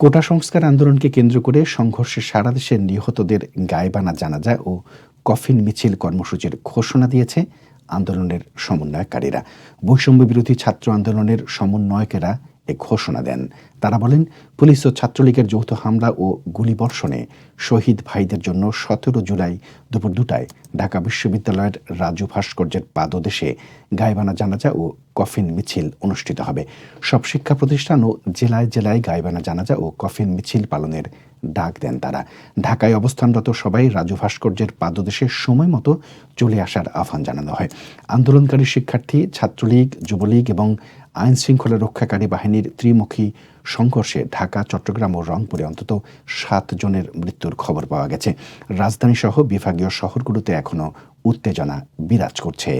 কোটা সংস্কার আন্দোলনকে কেন্দ্র করে সংঘর্ষে সারা দেশের নিহতদের গায়েবানা জানাজা ও কফিন মিছিল কর্মসূচির ঘোষণা দিয়েছে আন্দোলনের সমন্বয়কারীরা। বৈষম্য বিরোধী ছাত্র আন্দোলনের সমন্বয়কেরা ঘোষণা দেন। তারা বলেন, পুলিশ ও ছাত্রলীগের যৌথ হামলা ও গুলিবর্ষণে শহীদ ভাইদের জন্য সতেরো জুলাই দুপুর দুটায় ঢাকা বিশ্ববিদ্যালয়ের রাজু ভাস্কর্যের পাদদেশে গায়েবানা জানাজা ও কফিন মিছিল অনুষ্ঠিত হবে। সব শিক্ষা প্রতিষ্ঠান ও জেলায় জেলায় গায়েবানা জানাজা ও কফিন মিছিল পালনের ডাক দেন তারা। ঢাকায় অবস্থানরত সবাই রাজু ভাস্কর্যের পাদদেশে সময় মতো চলে আসার আহ্বান জানানো হয়। আন্দোলনকারী শিক্ষার্থী, ছাত্রলীগ, যুবলীগ এবং আইন শৃঙ্খলা রক্ষাকারী বাহিনীর ত্রিমুখী সংঘর্ষে ঢাকা, চট্টগ্রাম ও রংপুরে অন্তত সাত জনের মৃত্যুর খবর পাওয়া গেছে। রাজধানীসহ বিভাগীয় শহরগুলোতে এখনও উত্তেজনা বিরাজ করছে।